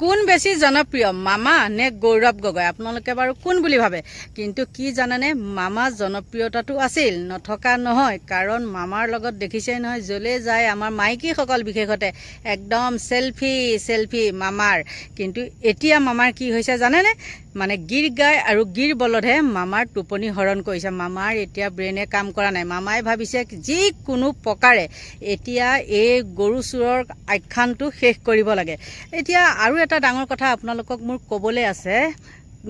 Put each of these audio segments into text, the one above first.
কোন বেছি জনপ্ৰিয়, মামা নে গৌৰৱ গগৈ? আপোনালোকে বাৰু কোন বুলি ভাবে? কিন্তু কি জানেনে, মামা জনপ্ৰিয়তাটো আছিল, নথকা নহয়, কাৰণ মামাৰ লগত দেখিছেই নহয়, য'লৈ যায় আমাৰ মাইকীসকল বিশেষতে। একদম চেলফি চেলফি মামাৰ। কিন্তু এতিয়া মামাৰ কি হৈছে জানেনে? মানে গীৰ গাই আৰু গীৰ বলদহে মামাৰ টোপনি হৰণ কৰিছে। মামাৰ এতিয়া ব্ৰেইনে কাম কৰা নাই। মামাই ভাবিছে যিকোনো প্ৰকাৰে এতিয়া এই গৰু চোৰৰ আখ্যানটো শেষ কৰিব লাগে। এতিয়া আৰু এটা ডাঙৰ কথা আপোনালোকক মোৰ ক'বলৈ আছে।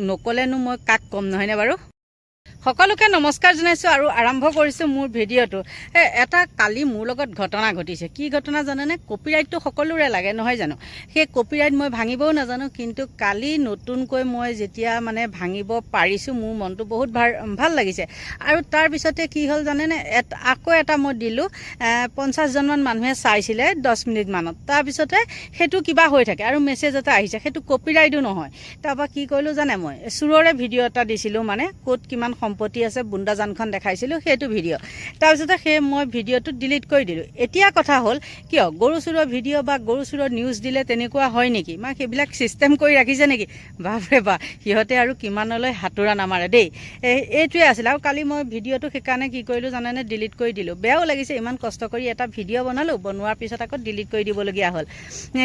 নক'লেনো মই কাক ক'ম নহয়নে বাৰু? সকলোকে নমস্কাৰ জনাইছোঁ আৰু আৰম্ভ কৰিছোঁ মোৰ ভিডিঅ'টো। এটা কালি মোৰ লগত ঘটনা ঘটিছে। কি ঘটনা জানেনে? কপিৰাইটটো সকলোৰে লাগে নহয় জানো? সেই কপিৰাইট মই ভাঙিবও নাজানো কিন্তু কালি নতুনকৈ মই যেতিয়া মানে ভাঙিব পাৰিছোঁ মোৰ মনটো বহুত ভাল ভাল লাগিছে। আৰু তাৰপিছতে কি হ'ল জানেনে? আকৌ এটা মই দিলোঁ পঞ্চাছজনমান মানুহে চাইছিলে দহ মিনিটমানত তাৰপিছতে সেইটো কিবা হৈ থাকে আৰু মেছেজ এটা আহিছে সেইটো কপিৰাইটো নহয়। তাৰপৰা কি কৰিলোঁ জানে মই? চোৰৰে ভিডিঅ' এটা দিছিলোঁ মানে ক'ত কিমান সম্পত্তি আছে বুন্দাজানখন দেখাইছিলোঁ, সেইটো ভিডিঅ' তাৰপিছতে সেই মই ভিডিঅ'টো ডিলিট কৰি দিলোঁ। এতিয়া কথা হ'ল, কিয়, গৰু চোৰৰ ভিডিঅ' বা গৰু চোৰৰ নিউজ দিলে তেনেকুৱা হয় নেকি? মা সেইবিলাক ছিষ্টেম কৰি ৰাখিছে নেকি? বাপৰে বা, সিহঁতে আৰু কিমানলৈ হাতোৰা নামাৰে দেই। এইটোৱে আছিলে। আৰু কালি মই ভিডিঅ'টো সেইকাৰণে কি কৰিলোঁ জানেনে? ডিলিট কৰি দিলোঁ। বেয়াও লাগিছে, ইমান কষ্ট কৰি এটা ভিডিঅ' বনালোঁ, বনোৱাৰ পিছত আকৌ ডিলিট কৰি দিবলগীয়া হ'ল।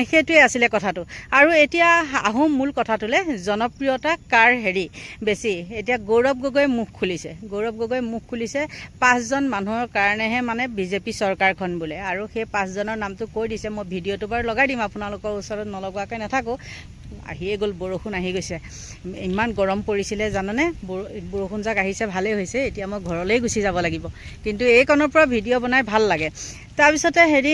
সেইটোৱে আছিলে কথাটো। আৰু এতিয়া আহোঁ মূল কথাটোলৈ, জনপ্ৰিয়তা কাৰ হেৰি? বেছি, এতিয়া গৌৰৱ গগৈয়ে মুখ খুলিছে। গৌৰৱ গগৈয়ে মুখ খুলিছে। পাঁচজন মানুহৰ কাৰণেহে মানে বিজেপি চৰকাৰখন বোলে। আৰু সেই পাঁচজনৰ নামটো কৈ দিছে। মই ভিডিঅ'টো বাৰু লগাই দিম আপোনালোকৰ ওচৰত নলগোৱাকৈ নাথাকোঁ। আহিয়ে গ'ল বৰষুণ আহি গৈছে। ইমান গৰম পৰিছিলে জানানে? বৰ- বৰষুণ যাক আহিছে ভালেই হৈছে। এতিয়া মই ঘৰলৈ গুচি যাব লাগিব। কিন্তু এইকণৰ পৰা ভিডিঅ' বনাই ভাল লাগে। তাৰপিছতে হেৰি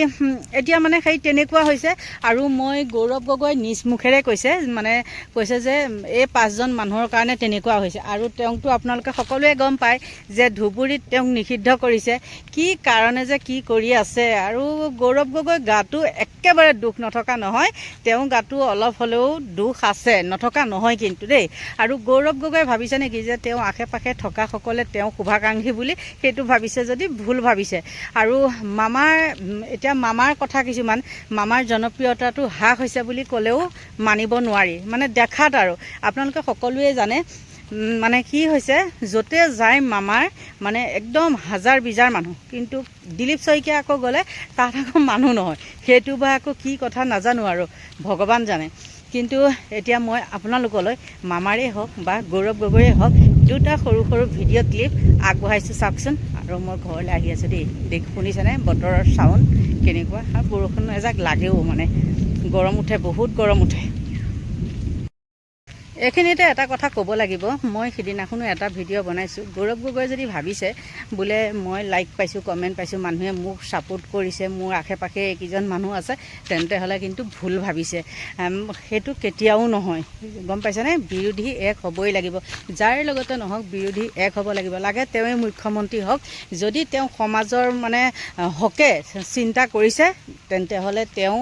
এতিয়া মানে সেই তেনেকুৱা হৈছে। আৰু মই গৌৰৱ গগৈ নিজ মুখেৰে কৈছে মানে কৈছে যে এই পাঁচজন মানুহৰ কাৰণে তেনেকুৱা হৈছে। আৰু তেওঁকতো আপোনালোকে সকলোৱে গম পায় যে ধুবুৰীত তেওঁক নিষিদ্ধ কৰিছে। কি কাৰণে যে কি কৰি আছে। আৰু গৌৰৱ গগৈ গাটো একেবাৰে দুখ নথকা নহয়। তেওঁ গাটো অলপ হ'লেও দুখ আছে, নথকা নহয় কিন্তু দেই। আৰু গৌৰৱ গগৈ ভাবিছে নেকি যে তেওঁ আশে পাশে থকাসকলে তেওঁ শুভাকাংক্ষী বুলি, সেইটো ভাবিছে যদি ভুল ভাবিছে। আৰু মামাৰ এতিয়া মামাৰ কথা কিছুমান, মামাৰ জনপ্ৰিয়তাটো হ্ৰাস হৈছে বুলি ক'লেও মানিব নোৱাৰি। মানে দেখাত আৰু। আপোনালোকে সকলোৱে জানে মানে কি হৈছে, য'তে যায় মামাৰ মানে একদম হাজাৰ বিজাৰ মানুহ। কিন্তু দিলীপ শইকীয়া আকৌ গ'লে তাত আকৌ মানুহ নহয়। সেইটো বা আকৌ কি কথা নাজানো আৰু, ভগৱান জানে। কিন্তু এতিয়া মই আপোনালোকলৈ মামাৰেই হওক বা গৌৰৱ গগৈয়ে হওক দুটা সৰু সৰু ভিডিঅ' ক্লিপ আগবঢ়াইছোঁ চাওকচোন। আৰু মই ঘৰলৈ আহি আছোঁ দেই। দেখ শুনিছেনে? বতৰৰ চাউণ্ড কেনেকুৱা? আৰু বৰষুণ এজাক লাগেও মানে। গৰম উঠে বহুত গৰম উঠে। এইখিনিতে এটা কথা ক'ব লাগিব। মই সিদিনাখনো এটা ভিডিঅ' বনাইছোঁ। গৌৰৱ গগৈ যদি ভাবিছে বোলে মই লাইক পাইছোঁ কমেণ্ট পাইছোঁ মানুহে মোক ছাপোৰ্ট কৰিছে মোৰ আশে পাশে এইকেইজন মানুহ আছে তেন্তে হ'লে কিন্তু ভুল ভাবিছে। সেইটো কেতিয়াও নহয়। গম পাইছেনে? বিৰোধী এক হ'বই লাগিব। যাৰ লগতে নহওক বিৰোধী এক হ'ব লাগিব। লাগে তেওঁৱেই মুখ্যমন্ত্ৰী হওক যদি তেওঁ সমাজৰ মানে হকে চিন্তা কৰিছে তেন্তে হ'লে তেওঁ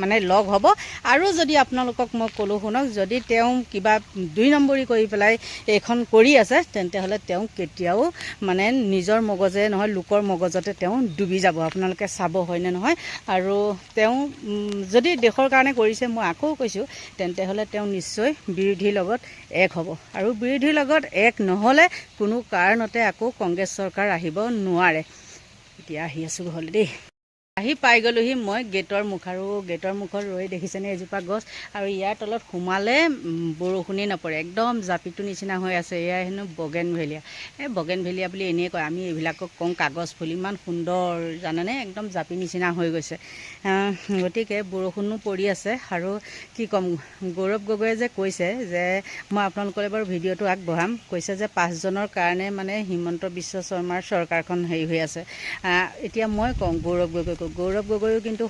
মানে লগ হ'ব। আৰু যদি আপোনালোকক মই ক'লোঁ শুনক যদি তেওঁ কিবা দুই নম্বৰী কৰি পেলাই এইখন কৰি আছে তেন্তে হ'লে তেওঁ কেতিয়াও মানে নিজৰ মগজে নহয় লোকৰ মগজতে তেওঁ ডুবি যাব। আপোনালোকে চাব হয়নে নহয়? আৰু তেওঁ যদি দেশৰ কাৰণে কৰিছে মই আকৌ কৈছোঁ তেন্তে হ'লে তেওঁ নিশ্চয় বিৰোধীৰ লগত এক হ'ব। আৰু বিৰোধীৰ লগত এক নহ'লে কোনো কাৰণতে আকৌ কংগ্ৰেছ চৰকাৰ আহিব নোৱাৰে। এতিয়া আহি আছোঁ ঘৰলৈ দেই। আহি পাই গ'লোহি মই গেটৰ মুখ আৰু গেটৰ মুখত ৰৈ দেখিছেনে এজোপা গছ আৰু ইয়াৰ তলত সোমালে বৰষুণেই নপৰে একদম জাপিটো নিচিনা হৈ আছে এয়া হেনো বগেন ভেলিয়া এই বগেন ভেলিয়া বুলি এনেই কয় আমি এইবিলাকক কওঁ কাগজ ফুল ইমান সুন্দৰ জানানে একদম জাপি নিচিনা হৈ গৈছে। গতিকে বৰষুণো পৰি আছে আৰু কি ক'ম গৌৰৱ গগৈয়ে যে কৈছে যে মই আপোনালোকলৈ বাৰু ভিডিঅ'টো আগবঢ়াম কৈছে যে পাঁচজনৰ কাৰণে মানে হিমন্ত বিশ্ব শৰ্মাৰ চৰকাৰখন হেৰি হৈ আছে। এতিয়া মই কওঁ গৌৰৱ গগৈকো গৌৰৱ গগৈও কিন্তু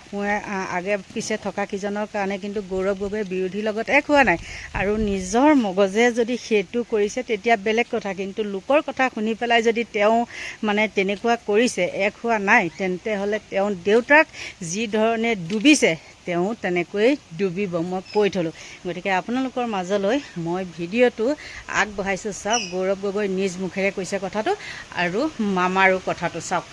আহ, আগে পিছে থকা কেইজনৰ কাৰণে কিন্তু গৌৰৱ গগৈ বিৰোধীৰ লগত এক হোৱা নাই। আৰু নিজৰ মগজে যদি সেইটো কৰিছে তেতিয়া বেলেগ কথা। কিন্তু লোকৰ কথা শুনি পেলাই যদি তেওঁ মানে তেনেকুৱা কৰিছে এক হোৱা নাই তেন্তে হ'লে তেওঁ দেউতাক যি ধৰণে ডুবিছে তেওঁ তেনেকৈয়ে ডুবিব। মই কৈ থলোঁ। গতিকে আপোনালোকৰ মাজলৈ মই ভিডিঅ'টো আগবঢ়াইছোঁ। চাওক গৌৰৱ গগৈ নিজ মুখেৰে কৈছে কথাটো আৰু মামাৰো কথাটো। চাওক।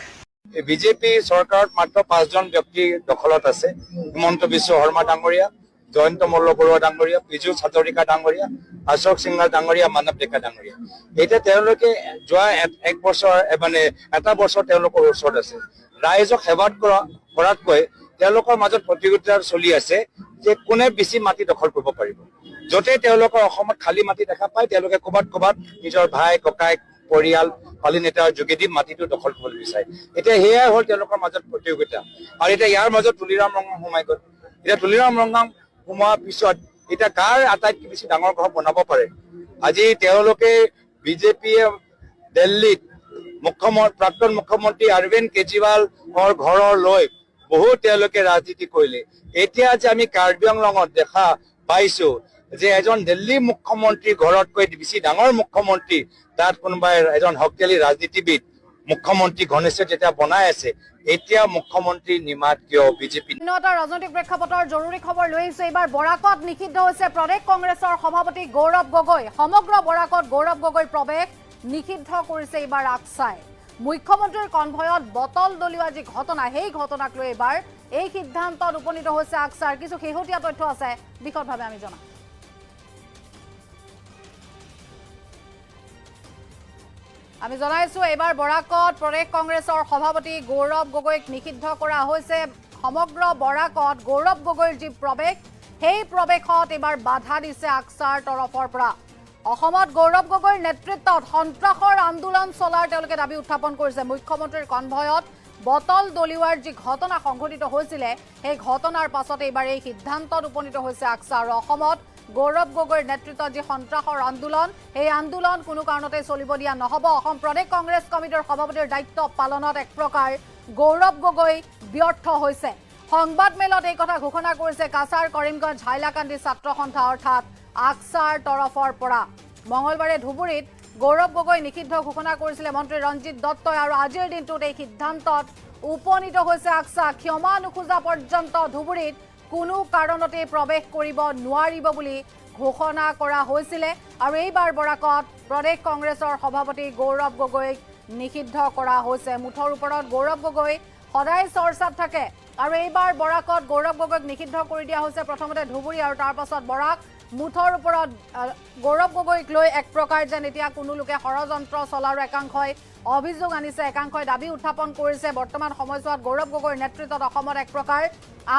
বিজেপি চৰকাৰত মাত্ৰ পাঁচজন ব্যক্তি দখলত আছে। হিমন্ত বিশ্ব শৰ্মা ডাঙৰীয়া, জয়ন্ত মল্ল বৰুৱা ডাঙৰীয়া, পীযুষ হাজৰিকা ডাঙৰীয়া, অশোক সিংহা ডাঙৰীয়া, মানৱ ডেকা ডাঙৰীয়া। এতিয়া তেওঁলোকে এক বছৰ মানে এটা বছৰ তেওঁলোকৰ ওচৰত আছে। ৰাইজক সেৱাত কৰা কৰাতকৈ তেওঁলোকৰ মাজত প্ৰতিযোগিতা চলি আছে যে কোনে বেছি মাটি দখল কৰিব পাৰিব। য'তে তেওঁলোকৰ অসমত খালী মাটি দেখা পায়, তেওঁলোকে ক'ৰবাত ক'ৰবাত নিজৰ ভাই ককাইক পৰিয়াল পালি নেতাৰ যোগেদি মাটিটো দখল কৰিবলৈ বিচাৰে। এতিয়া সেয়াই হ'ল তেওঁলোকৰ মাজত প্ৰতিযোগিতা। আৰু এতিয়া ইয়াৰ মাজত তুলিৰাম ৰঙাম সোমাই গ'ল। এতিয়া তুলিৰাম ৰঙাম সোমোৱাৰ পিছত এতিয়া কাৰ আটাইতকৈ বেছি ডাঙৰ ঘৰ বনাব পাৰে? আজি তেওঁলোকে বিজেপিয়ে দিল্লীত মুখ্যমন্ত্ৰী প্ৰাক্তন মুখ্যমন্ত্ৰী অৰবিন্দ কেজৰিৱালৰ ঘৰৰ লৈ বহুত তেওঁলোকে ৰাজনীতি কৰিলে। এতিয়া যে আমি কাৰ্বি আংলঙত দেখা পাইছো যে এজন দিল্লী মুখ্যমন্ত্ৰীৰ ঘৰতকৈ বেছি ডাঙৰ মুখ্যমন্ত্ৰী তাত কোনোবাই এজন শক্তিশালী ৰাজনীতিবিদ, মুখ্যমন্ত্ৰী ঘনেশ্বৰ যেতিয়া বনাই আছে, এতিয়া মুখ্যমন্ত্ৰী নিমাত কিয় বিজেপি এটা ৰাজনৈতিক প্ৰেক্ষাপটৰ জৰুৰী খবৰ লৈ আহিছো। এইবাৰ বৰাকত নিষিদ্ধ হৈছে প্ৰদেশ কংগ্ৰেছৰ সভাপতি গৌৰৱ গগৈ। সমগ্ৰ বৰাকত গৌৰৱ গগৈ প্ৰৱেশ নিষিদ্ধ কৰিছে এইবাৰ আকচাই মুখ্যমন্ত্ৰীৰ কনভয়ত বটল দলিওৱা যি ঘটনা, সেই ঘটনাক লৈ এইবাৰ এই সিদ্ধান্তত উপনীত হৈছে আকচাৰ কিছু শেহতীয়া তথ্য আছে, বিশদভাৱে আমি জনাম। আমি জনাইছো এইবাৰ বৰাকত প্ৰদেশ কংগ্ৰেছৰ সভাপতি গৌৰৱ গগৈক নিষিদ্ধ কৰা হৈছে। সমগ্ৰ বৰাকত গৌৰৱ গগৈৰ যি প্ৰৱেশ সেই প্ৰৱেশত এইবাৰ বাধা দিছে আকচাৰ তৰফৰ পৰা। অসমত গৌৰৱ গগৈৰ নেতৃত্বত সন্ত্ৰাসৰ আন্দোলন চলাৰ তেওঁলোকে দাবী উত্থাপন কৰিছে। মুখ্যমন্ত্ৰীৰ কনভয়ত বটল দলিওৱাৰ যি ঘটনা সংঘটিত হৈছিলে সেই ঘটনাৰ পাছত এইবাৰ এই সিদ্ধান্তত উপনীত হৈছে আকচা আৰু অসমত গৌৰৱ গগৈৰ নেতৃত্বত যি সন্ত্ৰাসৰ আন্দোলন সেই আন্দোলন কোনো কাৰণতে চলিব দিয়া নহ'ব। অসম প্ৰদেশ কংগ্ৰেছ কমিটিৰ সভাপতিৰ দায়িত্ব পালনত এক প্ৰকাৰ গৌৰৱ গগৈ ব্যৰ্থ হৈছে। সংবাদ মেলত এই কথা ঘোষণা কৰিছে কাছাৰ কৰিমগঞ্জ হাইলাকান্দি ছাত্ৰ সন্থা অৰ্থাৎ আকচাৰ তৰফৰ পৰা। মঙলবাৰে ধুবুৰীত গৌৰৱ গগৈ নিষিদ্ধ ঘোষণা কৰিছিলে মন্ত্ৰী ৰঞ্জিত দত্তই আৰু আজিৰ দিনটোত এই সিদ্ধান্তত উপনীত হৈছে আকচা ক্ষমা নোখোজা পৰ্যন্ত ধুবুৰীত কোনো কাৰণতে প্ৰৱেশ কৰিব নোৱাৰিব বুলি ঘোষণা কৰা হৈছিলে। আৰু এইবাৰ বৰাকত প্ৰদেশ কংগ্ৰেছৰ সভাপতি গৌৰৱ গগৈক নিষিদ্ধ কৰা হৈছে। মুঠৰ ওপৰত গৌৰৱ গগৈ সদায় চৰ্চাত থাকে। আৰু এইবাৰ বৰাকত গৌৰৱ গগৈক নিষিদ্ধ কৰি দিয়া হৈছে প্ৰথমতে ধুবুৰী আৰু তাৰ পাছত বৰাক। মুঠৰ ওপৰত গৌৰৱ গগৈক লৈ এক প্ৰকাৰ যেন এতিয়া কোনো লোকে ষড়যন্ত্ৰ চলাৰো একাংশই অভিযোগ আনিছে একাংশই দাবী উত্থাপন কৰিছে। বৰ্তমান সময়ছোৱাত গৌৰৱ গগৈৰ নেতৃত্বত অসমত এক প্ৰকাৰ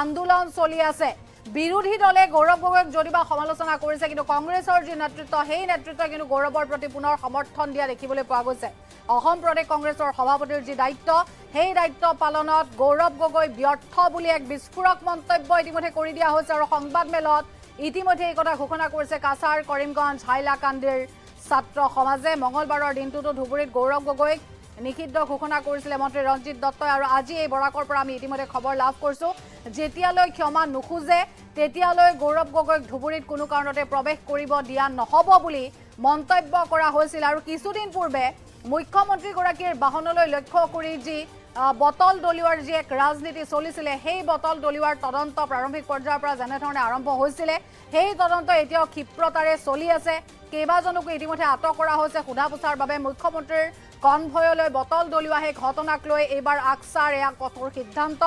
আন্দোলন চলি আছে। বিৰোধী দলে গৌৰৱ গগৈক যদিবা সমালোচনা কৰিছে কিন্তু কংগ্ৰেছৰ যি নেতৃত্ব সেই নেতৃত্বই কিন্তু গৌৰৱৰ প্ৰতি পুনৰ সমৰ্থন দিয়া দেখিবলৈ পোৱা গৈছে। অসম প্ৰদেশ কংগ্ৰেছৰ সভাপতিৰ যি দায়িত্ব সেই দায়িত্ব পালনত গৌৰৱ গগৈ ব্যৰ্থ বুলি এক বিস্ফোৰক মন্তব্য ইতিমধ্যে কৰি দিয়া হৈছে আৰু সংবাদ মেলত ইতিমধ্যে এই কথা ঘোষণা কৰিছে কাছাৰ কৰিমগঞ্জ হাইলাকান্দিৰ ছাত্ৰ সমাজে। মঙলবাৰৰ দিনটোতো ধুবুৰীত গৌৰৱ গগৈক নিষিদ্ধ ঘোষণা কৰিছিলে মন্ত্ৰী ৰঞ্জিত দত্তই আৰু আজি এই বৰাকৰ পৰা আমি ইতিমধ্যে খবৰ লাভ কৰিছো। যেতিয়ালৈ ক্ষমা নোখোজে, তেতিয়ালৈ গৌৰৱ গগৈক ধুবুৰীত কোনো কাৰণতে প্ৰৱেশ কৰিব দিয়া নহ'ব বুলি মন্তব্য কৰা হৈছিল। আৰু কিছুদিন পূৰ্বে মুখ্যমন্ত্ৰীগৰাকীৰ বাহনলৈ লক্ষ্য কৰি যি বটল দলিওৱাৰ যি এক ৰাজনীতি চলিছিলে সেই বটল দলিওৱাৰ তদন্ত প্ৰাৰম্ভিক পৰ্যায়ৰ পৰা যেনেধৰণে আৰম্ভ হৈছিলে সেই তদন্ত এতিয়াও ক্ষিপ্ৰতাৰে চলি আছে। কেইবাজনকো ইতিমধ্যে আটক কৰা হৈছে। সোধা পোছাৰ বাবে মুখ্যমন্ত্ৰীৰ কনভয়লৈ বটল দলিওৱা সেই ঘটনাক লৈ এইবাৰ আকচাৰ এয়া কঠোৰ সিদ্ধান্ত।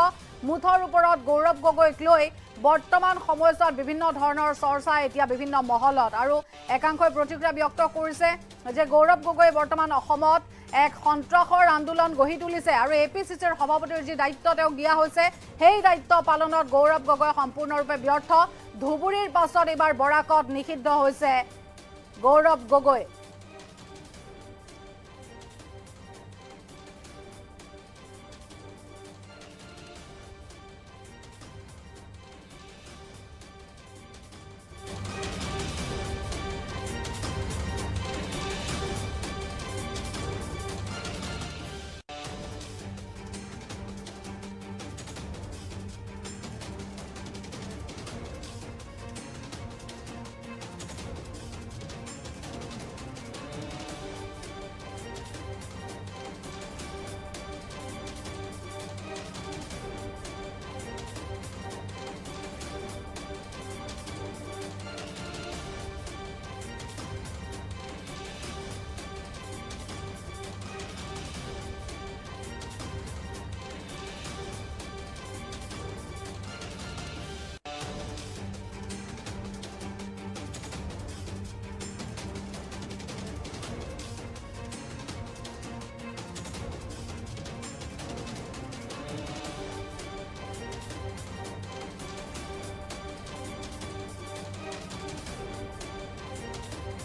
মুঠৰ ওপৰত গৌৰৱ গগৈক লৈ বৰ্তমান সময়ছোৱাত বিভিন্ন ধৰণৰ চৰ্চা এতিয়া বিভিন্ন মহলত আৰু একাংশই প্ৰতিক্ৰিয়া ব্যক্ত কৰিছে যে গৌৰৱ গগৈ বৰ্তমান অসমত এক সন্ত্ৰাসৰ আন্দোলন গঢ়ি তুলিছে আৰু এ পি চি চিৰ সভাপতিৰ যি দায়িত্ব তেওঁক দিয়া হৈছে সেই দায়িত্ব পালনত গৌৰৱ গগৈ সম্পূৰ্ণৰূপে ব্যৰ্থ। ধুবুৰীৰ পাছত এইবাৰ বৰাকত নিষিদ্ধ হৈছে গৌৰৱ গগৈ।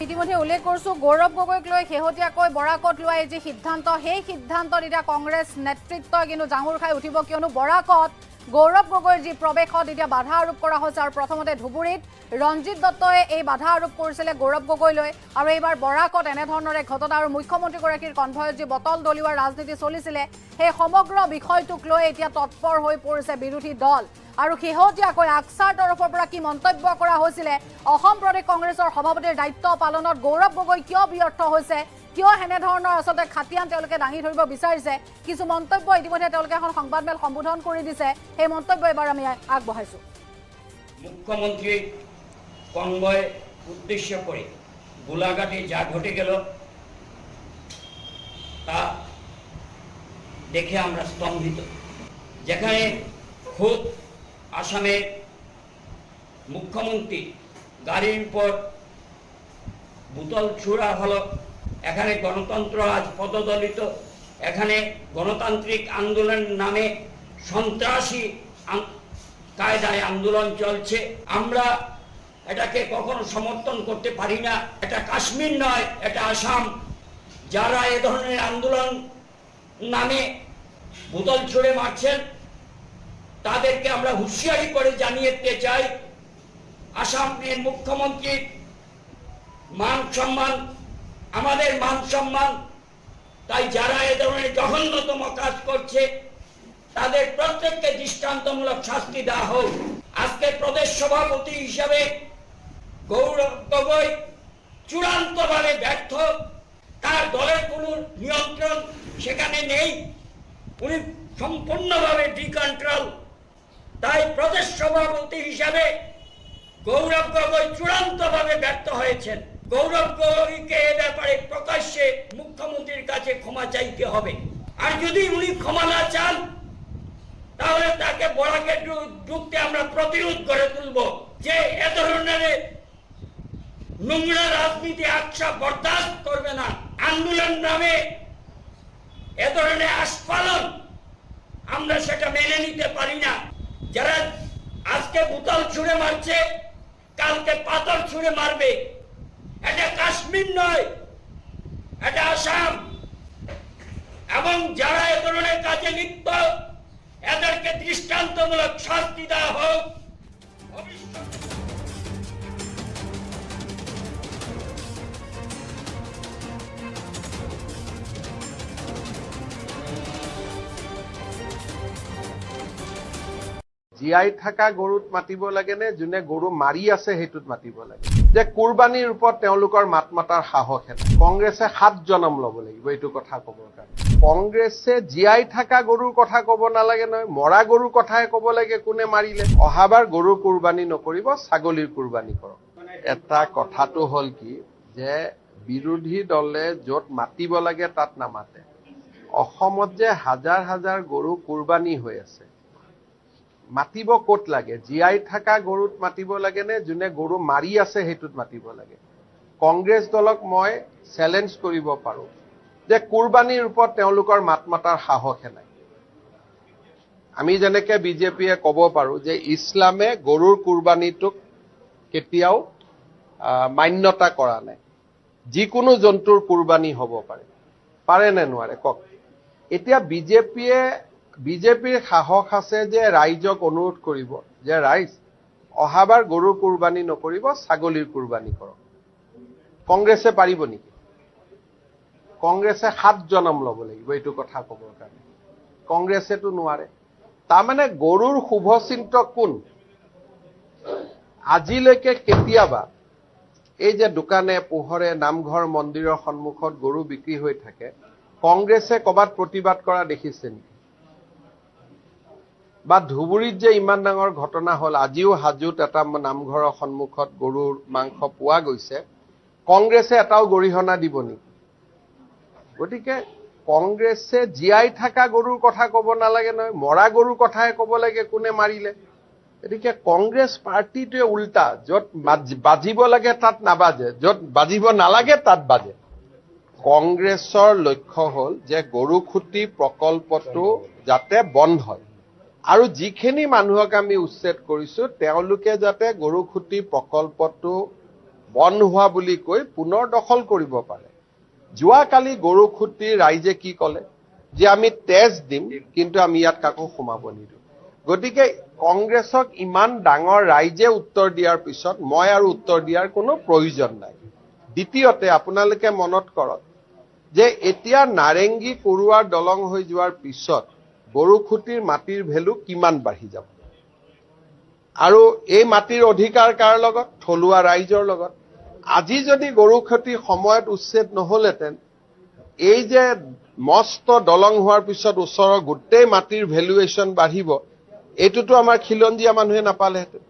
ইতিমধ্যে উল্লেখ কৰিছো গৌৰৱ গগৈক লৈ শেহতীয়াকৈ বৰাকত লোৱা এই যি সিদ্ধান্ত সেই সিদ্ধান্তত এতিয়া কংগ্ৰেছ নেতৃত্বই কিন্তু জাঙুৰ খাই উঠিব কিয়নো বৰাকত গৌৰৱ গগৈৰ যি প্ৰৱেশত এতিয়া বাধা আৰোপ কৰা হৈছে আৰু প্ৰথমতে ধুবুৰীত ৰঞ্জিত দত্তই এই বাধা আৰোপ কৰিছিলে গৌৰৱ গগৈলৈ আৰু এইবাৰ বৰাকত এনেধৰণৰ এক ঘটনা আৰু মুখ্যমন্ত্ৰীগৰাকীৰ কনভয়ত যি বটল দলিওৱা ৰাজনীতি চলিছিলে সেই সমগ্ৰ বিষয়টোক লৈ এতিয়া তৎপৰ হৈ পৰিছে বিৰোধী দল। আৰু শেহতীয়াকৈ আকছাৰ তৰফৰ পৰা কি মন্তব্য কৰা হৈছিলে? অসম প্ৰদেশ কংগ্ৰেছৰ সভাপতিৰ দায়িত্ব পালনত গৌৰৱ গগৈ কিয় ব্যৰ্থ হৈছে? কিয় এনেধৰণৰ আচলতে খাতিয়ান তেওঁলোকে দাঙি ধৰিব বিচাৰিছে? কিছু মন্তব্য ইতিমধ্যে তেওঁলোকে এখন সংবাদমেল সম্বোধন কৰি দিছে। সেই মন্তব্য এবাৰ আমি আগবঢ়াইছো। মুখ্যমন্ত্রীর কনভয় উদ্দেশ্য করে গোলাঘাটে যা ঘটে গেল তা দেখে আমরা স্তম্ভিত। যেখানে খোদ আসামের মুখ্যমন্ত্রী গাড়ির উপর বোতল ছুড়া হলো। এখানে গণতন্ত্র আজ পদদলিত। এখানে গণতান্ত্রিক আন্দোলন নামে সন্ত্রাসী কায়দায় আন্দোলন চলছে। আমরা এটাকে কখনো সমর্থন করতে পারি না। এটা কাশ্মীর নয়, এটা আসাম। যারা এ ধরনের আন্দোলন নামে বোতল ছুড়ে মারছেন তাদেরকে আমরা হুঁশিয়ারি করে জানিয়ে দিতে চাই আসামের মুখ্যমন্ত্রীর মান সম্মান, আমাদের মান সম্মান, তাই যারা এ ধরনের জঘন্যতম কাজ করছে, তাদের প্রত্যেককে দৃষ্টান্তমূলক শাস্তি দেওয়া হোক। আজকে প্রদেশ সভাপতি হিসাবে গৌরব গগৈ চূড়ান্তভাবে ব্যর্থ। তার দলের কোনো নিয়ন্ত্রণ সেখানে নেই। উনি সম্পূর্ণভাবে ডিকন্ট্রোল। তাই প্রদেশ সভাপতি হিসাবে গৌরব গগৈ চূড়ান্তভাবে ব্যর্থ হয়েছেন। গৌরব গগৈকে এ ব্যাপারে প্রকাশ্যে মুখ্যমন্ত্রীর কাছে ক্ষমা চাইতে হবে। আর যদি উনি ক্ষমা না চান, তাহলে তাকে বড়াকে ঢুকতে আমরা প্রতিরোধ করে তুলব যে এ ধরনের নোংরা রাজনীতি আচ্ছা বরদাস্ত করবে না। আন্দোলন নামে এ ধরনের আস্ফালন আমরা সেটা মেনে নিতে পারি না। যারা আজকে বোতল ছুঁড়ে মারছে, কালকে পাথর ছুঁড়ে মারবে। এটা কাশ্মীর নয়, এটা আসাম। এবং যারা এ ধরনের কাজে লিপ্ত, এদেরকে দৃষ্টান্তমূলক শাস্তি দেওয়া হোক। ভবিষ্যৎ জীয়াই থকা গৰুত মাতিব লাগে নে যোনে গৰু মাৰি আছে সেইটোত মাতিব লাগে? যে কোৰবানীৰ ওপৰত তেওঁলোকৰ মাত মাতাৰ সাহস এটা। কংগ্ৰেছে সাত জনম ল'ব লাগিব এইটো কথা ক'বৰ কাৰণে। কংগ্ৰেছে জীয়াই থকা গৰুৰ কথা ক'ব নালাগে নহয় মৰা গৰুৰ কথাহে ক'ব লাগে কোনে মাৰিলে। অহাবাৰ গৰু কোৰবানী নকৰিব ছাগলীৰ কোৰবানী কৰক। এটা কথাটো হ'ল কি যে বিৰোধী দলে য'ত মাতিব লাগে তাত নামাতে। অসমত যে হাজাৰ হাজাৰ গৰু কোৰবানী হৈ আছে মাতিব ক'ত লাগে? জীয়াই থকা গৰুত মাতিব লাগে নে যোনে গৰু মাৰি আছে সেইটোত মাতিব লাগে? কংগ্ৰেছ দলক মই চেলেঞ্জ কৰিব পাৰোঁ যে কোৰবানীৰ ওপৰত তেওঁলোকৰ মাত মাতাৰ সাহসে নাই। আমি যেনেকে বিজেপিয়ে ক'ব পাৰোঁ যে ইছলামে গৰুৰ কোৰবানীটোক কেতিয়াও মান্যতা কৰা নাই। যিকোনো জন্তুৰ কোৰবানী হ'ব পাৰে। পাৰে নে নোৱাৰে? কওক। এতিয়া বিজেপিয়ে বিজেপিৰ সাহস আছে যে ৰাইজক অনুৰোধ কৰিব যে ৰাইজ অহাবাৰ গৰু কোৰবানী নকৰিব ছাগলীৰ কোৰবানী কৰক। কংগ্ৰেছে পাৰিব নেকি? কংগ্ৰেছে সাত জনম ল'ব লাগিব এইটো কথা ক'বৰ কাৰণে। কংগ্ৰেছেতো নোৱাৰে। তাৰমানে গৰুৰ শুভচিন্তক কোন? আজিলৈকে কেতিয়াবা এই যে দোকানে পোহৰে নামঘৰ মন্দিৰৰ সন্মুখত গৰু বিক্ৰী হৈ থাকে কংগ্ৰেছে ক'ৰবাত প্ৰতিবাদ কৰা দেখিছে নেকি? বা ধুবুৰীত যে ইমান ডাঙৰ ঘটনা হ'ল আজিও হাজোত এটা নামঘৰৰ সন্মুখত গৰুৰ মাংস পোৱা গৈছে। কংগ্ৰেছে এটাও গৰিহণা দিব নেকি গতিকে কংগ্ৰেছে জীয়াই থকা গৰুৰ কথা ক'ব নালাগে নহয় মৰা গৰুৰ কথাহে ক'ব লাগে কোনে মাৰিলে? গতিকে কংগ্ৰেছ পাৰ্টিটোৱে উল্টা য'ত বাজ- বাজিব লাগে তাত নাবাজে য'ত বাজিব নালাগে তাত বাজে। কংগ্ৰেছৰ লক্ষ্য হ'ল যে গৰু খুটি প্ৰকল্পটো যাতে বন্ধ হয়। আৰু যিখিনি মানুহক আমি উচ্ছেদ কৰিছো তেওঁলোকে যাতে গৰু খুটি প্ৰকল্পটো বন্ধ হোৱা বুলি কৈ পুনৰ দখল কৰিব পাৰে। যোৱাকালি গৰুখুটি ৰাইজে কি ক'লে? যে আমি তেজ দিম কিন্তু আমি ইয়াত কাকো সোমাব নিদিওঁ। গতিকে কংগ্ৰেছক ইমান ডাঙৰ ৰাইজে উত্তৰ দিয়াৰ পিছত মই আৰু উত্তৰ দিয়াৰ কোনো প্ৰয়োজন নাই। দ্বিতীয়তে আপোনালোকে মনত কৰক যে এতিয়া নাৰেংগী কৰোৱাৰ দলং হৈ যোৱাৰ পিছত গৰুখুটিৰ মাটিৰ ভেলু কিমান বাঢ়ি যাব? আৰু এই মাটিৰ অধিকাৰ কাৰ লগত? থলুৱা ৰাইজৰ লগত? আজি যদি গৰুখুটি সময়ত উচ্ছেদ নহলহেঁতেন এই যে মস্ত দলং হোৱাৰ পিছত ওচৰৰ গোটেই মাটিৰ ভেলুৱেশ্যন বাঢ়িব এইটোতো আমাৰ খিলঞ্জীয়া মানুহে নাপালেহেঁতেন।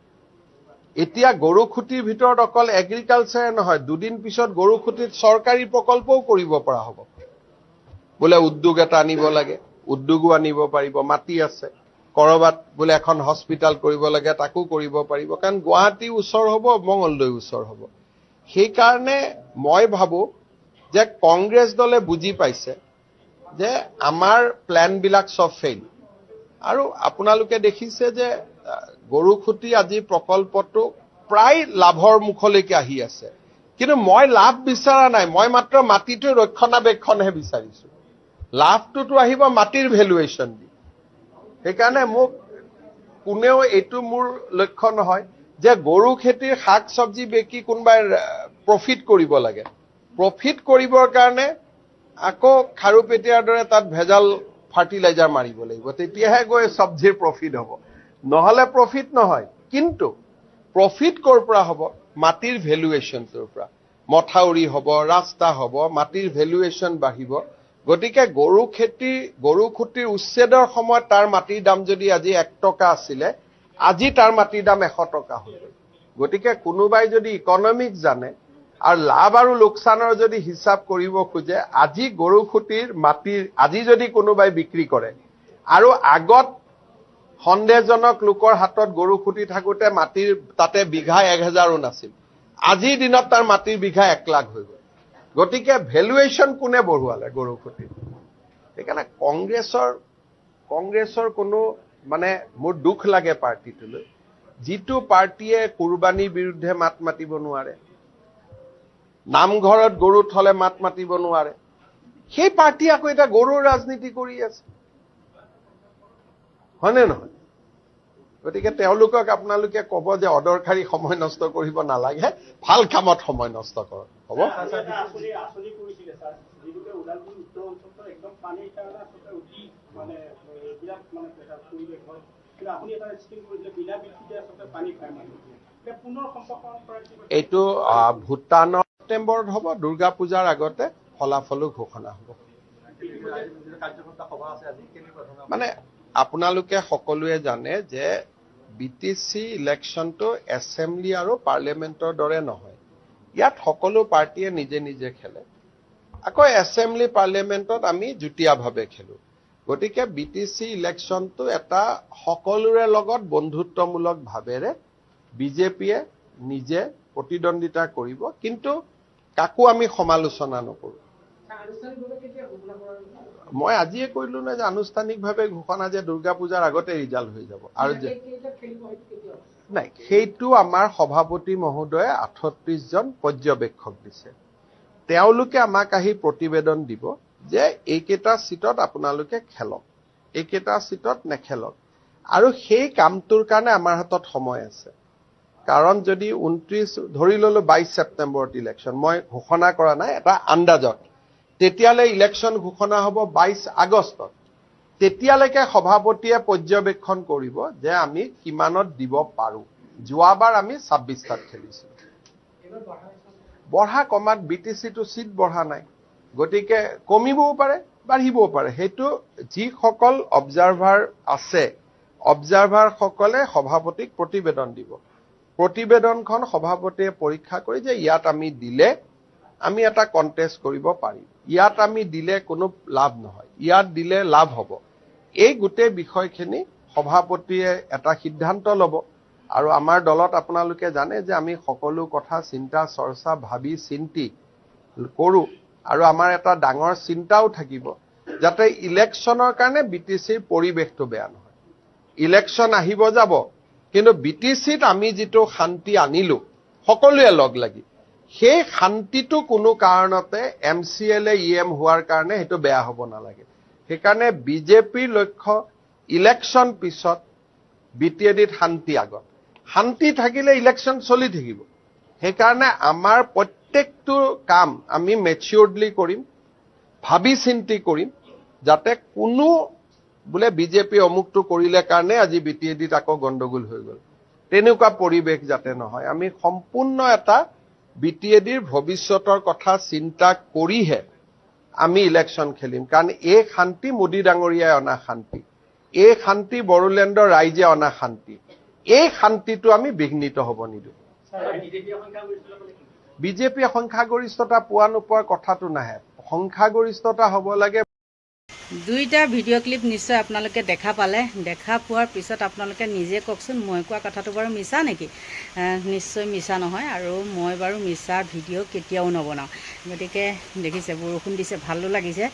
এতিয়া গৰুখুটিৰ ভিতৰত অকল এগ্ৰিকালচাৰে নহয় দুদিন পিছত গৰুখুটিত চৰকাৰী প্ৰকল্পও কৰিব পৰা হ'ব। বোলে উদ্যোগ এটা আনিব লাগে। উদ্যোগো আনিব পাৰিব মাটি আছে। কৰবাত বোলে এখন হস্পিটেল কৰিব লাগে তাকো কৰিব পাৰিব। কাৰণ গুৱাহাটী ওচৰ হ'ব মঙলদৈ ওচৰ হ'ব। সেইকাৰণে মই ভাবো যে কংগ্ৰেছ দলে বুজি পাইছে যে আমাৰ প্লেনবিলাক চব ফেইল আৰু আপোনালোকে দেখিছে যে গৰুখুটি আজি প্ৰকল্পটো প্ৰায় লাভৰ মুখলৈকে আহি আছে। কিন্তু মই লাভ বিচৰা নাই মই মাত্ৰ মাটিটো ৰক্ষণাবেক্ষণহে বিচাৰিছো। লাভটোতো আহিব মাটিৰ ভেলুৱেশ্যন দি। সেইকাৰণে মোক কোনেও এইটো মোৰ লক্ষ্য নহয় যে গৰু খেতিৰ শাক চব্জি বিকি কোনোবাই প্ৰফিট কৰিব লাগে। প্ৰফিট কৰিবৰ কাৰণে আকৌ খাৰুপেটীয়াৰ দৰে তাত ভেজাল ফাৰ্টিলাইজাৰ মাৰিব লাগিব। তেতিয়াহে গৈ চব্জিৰ প্ৰফিট হ'ব। নহ'লে প্ৰফিট নহয় কিন্তু প্ৰফিট ক'ৰ পৰা হ'ব? মাটিৰ ভেলুৱেশ্যনটোৰ পৰা। মথাউৰি হ'ব ৰাস্তা হ'ব মাটিৰ ভেলুৱেশ্যন বাঢ়িব। গতিকে গৰু খেতি গৰু খুটিৰ উচ্ছেদৰ সময়ত তাৰ মাটিৰ দাম যদি আজি এক টকা আছিলে আজি তাৰ মাটিৰ দাম এশ টকা হৈ গ'ল। গতিকে কোনোবাই যদি ইকনমিক্স জানে আৰু লাভ আৰু লোকচানৰ যদি হিচাপ কৰিব খোজে আজি গৰু খুটিৰ মাটিৰ আজি যদি কোনোবাই বিক্ৰী কৰে আৰু আগত সন্দেহজনক লোকৰ হাতত গৰু খুটি থাকোতে মাটিৰ তাতে বিঘা এক হেজাৰো নাছিল আজিৰ দিনত তাৰ মাটিৰ বিঘা এক লাখ হৈ গ'ল। গতিকে ভেলুৱেশ্যন কোনে বঢ়োৱালে গৰু খুটিৰ সেইকাৰণে কংগ্ৰেছৰ কংগ্ৰেছৰ কোনো মানে মোৰ দুখ লাগে পাৰ্টিটোলৈ। যিটো পাৰ্টীয়ে কুৰবানীৰ বিৰুদ্ধে মাত মাতিব নোৱাৰে নামঘৰত গৰু থলে মাত মাতিব নোৱাৰে সেই পাৰ্টী আকৌ এতিয়া গৰুৰ ৰাজনীতি কৰি আছে। হয়নে নহয়? গতিকে তেওঁলোকক আপোনালোকে ক'ব যে অদৰকাৰী সময় নষ্ট কৰিব নালাগে ভাল কামত সময় নষ্ট কৰক। হ'ব? এইটো ভূটানৰ ছেপ্টেম্বৰত হ'ব দুৰ্গা পূজাৰ আগতে ফলাফলো ঘোষণা হ'ব। মানে আপোনালোকে সকলোৱে জানে যে বি টি চি ইলেকশ্যনটো এছেম্বলি আৰু পাৰ্লিয়ামেণ্টৰ দৰে নহয়। ইয়াত সকলো পাৰ্টীয়ে নিজে নিজে খেলে। আকৌ এছেম্বলি পাৰ্লিয়ামেণ্টত আমি যুটীয়াভাৱে খেলো। গতিকে বি টি চি ইলেকশ্যনটো এটা সকলোৰে লগত বন্ধুত্বমূলক ভাৱেৰে বিজেপিয়ে নিজে প্ৰতিদ্বন্দ্বিতা কৰিব কিন্তু কাকো আমি সমালোচনা নকৰোঁ। মই আজিয়ে কৰিলো নে যে আনুষ্ঠানিকভাৱে ঘোষণা যে দুৰ্গা পূজাৰ আগতে ৰিজাল্ট হৈ যাব। আৰু যে নাই সেইটো আমাৰ সভাপতি মহোদয়ে আঠত্ৰিশজন পৰ্যবেক্ষক দিছে। তেওঁলোকে আমাক আহি প্ৰতিবেদন দিব যে এইকেইটা চিটত আপোনালোকে খেলক এইকেইটা চিটত নেখেলক। আৰু সেই কামটোৰ কাৰণে আমাৰ হাতত সময় আছে। কাৰণ যদি ঊনত্ৰিশ ধৰি ললো বাইশ ছেপ্টেম্বৰত ইলেকশ্যন মই ঘোষণা কৰা নাই এটা আন্দাজত। তেতিয়ালৈ ইলেকশ্যন ঘোষণা হ'ব বাইশ আগষ্টত। তেতিয়ালৈকে সভাপতিয়ে পৰ্যবেক্ষণ কৰিব যে আমি কিমানত দিব পাৰো। যোৱাবাৰ আমি ছাব্বিছটাত খেলিছিলো। বঢ়া কমাত বি টি চিটো চিট বঢ়া নাই। গতিকে কমিবও পাৰে বাঢ়িবও পাৰে। সেইটো যিসকল অবজাৰ্ভাৰ আছে অবজাৰ্ভাৰসকলে সভাপতিক প্ৰতিবেদন দিব। প্ৰতিবেদনখন সভাপতিয়ে পৰীক্ষা কৰি যে ইয়াত আমি দিলে আমি এটা কণ্টেষ্ট কৰিব পাৰিম। ইয়াত আমি দিলে কোনো লাভ নহয়। ইয়াত দিলে লাভ হ'ব। এই গোটেই বিষয়খিনি সভাপতিয়ে এটা সিদ্ধান্ত ল'ব। আৰু আমাৰ দলত আপোনালোকে জানে যে আমি সকলো কথা চিন্তা চৰ্চা ভাবি চিন্তি কৰোঁ। আৰু আমাৰ এটা ডাঙৰ চিন্তাও থাকিব যাতে ইলেকশ্যনৰ কাৰণে বি টি চিৰ পৰিৱেশটো বেয়া নহয়। ইলেকশ্যন আহিব যাব। কিন্তু বি টি চিত আমি যিটো শান্তি আনিলো সকলোৱে লগ লাগি। সেই শান্তিটো কোনো কাৰণতে M C L E M হোৱাৰ কাৰণে সেইটো বেয়া হ'ব নালাগে। সেইকাৰণে বিজেপিৰ লক্ষ্য ইলেকশ্যন পিছত বি টি এ ডিত শান্তি আগত। শান্তি থাকিলে ইলেকশ্যন চলি থাকিব। সেইকাৰণে আমাৰ প্ৰত্যেকটো কাম আমি মেচিয়ৰ্ডলি কৰিম ভাবি চিন্তি কৰিম যাতে কোনো বোলে বিজেপি অমুকটো কৰিলে কাৰণে আজি বি টি এ ডিত আকৌ গণ্ডগোল হৈ গ'ল। তেনেকুৱা পৰিৱেশ যাতে নহয়। আমি সম্পূৰ্ণ এটা বি টি এ ডিৰ ভৱিষ্যতৰ কথা চিন্তা কৰিহে আমি ইলেকশ্যন খেলিম। কাৰণ এই শান্তি মোদী ডাঙৰীয়াই অনা শান্তি। এই শান্তি বড়োলেণ্ডৰ ৰাইজে অনা শান্তি। এই শান্তিটো আমি বিঘ্নিত হ'ব নিদিওঁ। বিজেপিয়ে সংখ্যাগৰিষ্ঠতা পোৱা নোপোৱাৰ কথাটো নাহে। সংখ্যাগৰিষ্ঠতা হ'ব লাগে দুইটা ভিডিঅ' ক্লিপ নিশ্চয় আপোনালোকে দেখা পালে। দেখা পোৱাৰ পিছত আপোনালোকে নিজে কওকচোন, মই কোৱা কথাটো বাৰু মিছা নেকি? নিশ্চয় মিছা নহয় আৰু মই বাৰু মিছা ভিডিঅ' কেতিয়াও নবনাওঁ। গতিকে দেখিছে, বৰষুণ দিছে, ভালো লাগিছে।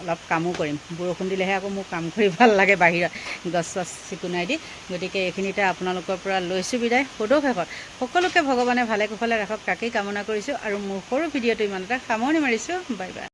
অলপ কামো কৰিম। বৰষুণ দিলেহে আকৌ মোৰ কাম কৰি ভালো লাগে বাহিৰত। গছ চছ চিকুণাই দি। গতিকে এইখিনিতে আপোনালোকৰ পৰা লৈছোঁ বিদায়। সদৌ শেষত, সকলোকে ভগৱানে ভালে কুশলে ৰাখক তাকেই কামনা কৰিছোঁ আৰু মোৰ সৰু ভিডিঅ'টো ইমানতে সামৰণি মাৰিছোঁ। Bye bye.